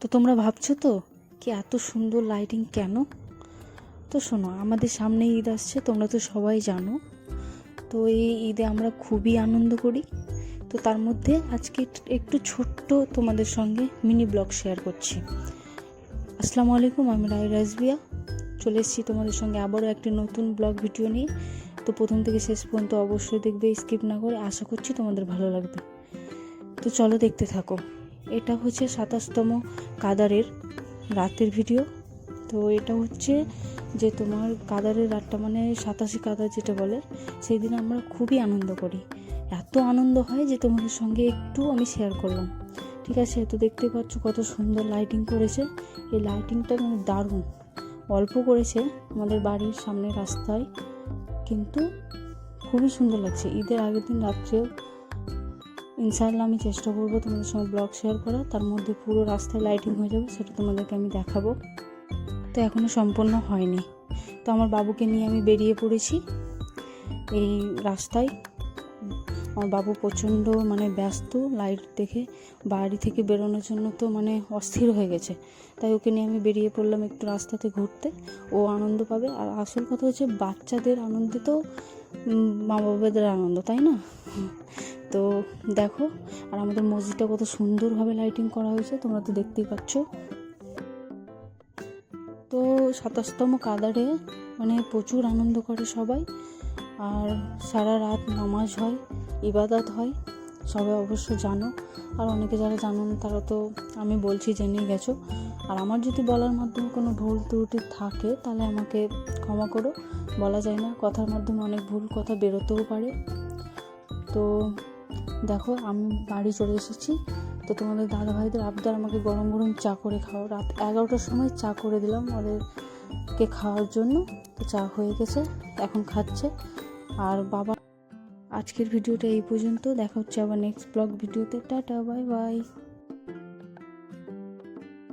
তো তোমরা ভাবছ তো কি এত সুন্দর লাইটিং কেন? তো শোনো, আমাদের সামনে ঈদ আসছে, তোমরা তো সবাই জানো। তো এই ঈদে আমরা খুবই আনন্দ করি। তো তার মধ্যে আজকে একটু ছোট্ট তোমাদের সঙ্গে মিনি ব্লগ শেয়ার করছি। আসসালামু আলাইকুম, আমি রায় রাজবিয়া। চলে এসেছি তোমাদের সঙ্গে আবারও একটি নতুন ব্লগ ভিডিও নিয়ে। তো প্রথম থেকে শেষ পর্যন্ত অবশ্যই দেখবে স্কিপ না করে আশা করছি তোমাদের ভালো লাগবে। তো চলো দেখতে থাকো। এটা হচ্ছে সাতাশতম কাদারের রাতের ভিডিও। তো এটা হচ্ছে যে তোমার কাদারের রাতটা মানে সাতাশি কাদার যেটা বলে সেই দিন আমরা খুবই আনন্দ করি। এত আনন্দ হয় যে তোমাদের সঙ্গে একটু আমি শেয়ার করলাম। ঠিক আছে? তো দেখতে পাচ্ছ কত সুন্দর লাইটিং করেছে। এই লাইটিংটা মানে দারুণ। অল্প করেছে আমাদের বাড়ির সামনে রাস্তায়, কিন্তু খুবই সুন্দর লাগছে। ঈদের আগের দিন রাত্রেও ইনশাআল্লাহ আমি চেষ্টা করব তোমাদের সঙ্গে ব্লগ শেয়ার করা তার মধ্যে পুরো রাস্তায় লাইটিং হয়ে যাবে, সেটা তোমাদেরকে আমি দেখাবো। তো এখনও সম্পূর্ণ হয়নি। তো আমার বাবুকে নিয়ে আমি বেরিয়ে পড়েছি এই রাস্তায়। আমার বাবু প্রচণ্ড মানে ব্যস্ত লাইট দেখে বাড়ি থেকে বেরোনোর জন্য তো মানে অস্থির হয়ে গেছে। তাই ওকে নিয়ে আমি বেরিয়ে পড়লাম একটু রাস্তাতে ঘুরতে। ও আনন্দ পাবে। আর আসল কথা হচ্ছে বাচ্চাদের আনন্দে তো মা বাবাদের আনন্দ, তাই না? তো দেখো, আর আমাদের মসজিদটা কত সুন্দরভাবে লাইটিং করা হয়েছে, তোমরা তো দেখতেই পাচ্ছ। তো সাতাশতম কাদারে মানে প্রচুর আনন্দ করে সবাই, আর সারা রাত নামাজ হয়, ইবাদত হয়, সবাই অবশ্য জানো, আর অনেকে যারা জানো না, তারা তো আমি বলছি জেনেই গেছো। আর আমার যদি বলার মাধ্যমে কোনো ভুল ত্রুটি থাকে, তাহলে আমাকে ক্ষমা করো, বলা যায় না, কথার মাধ্যমে অনেক ভুল কথা বেরোতেও পারে। তো দেখো, আমি বাড়ি চলে এসেছি। তো তোমাদের দাদা ভাইদের আবদার, আমাকে গরম গরম চা করে খাও। রাত এগারোটার সময় চা করে দিলাম ওদেরকে খাওয়ার জন্য। তো চা হয়ে গেছে, এখন খাচ্ছে। আর বাবা, আজকের ভিডিওটা এই পর্যন্ত। দেখা হচ্ছে আবার নেক্সট ব্লগ ভিডিওতে। Tata bye bye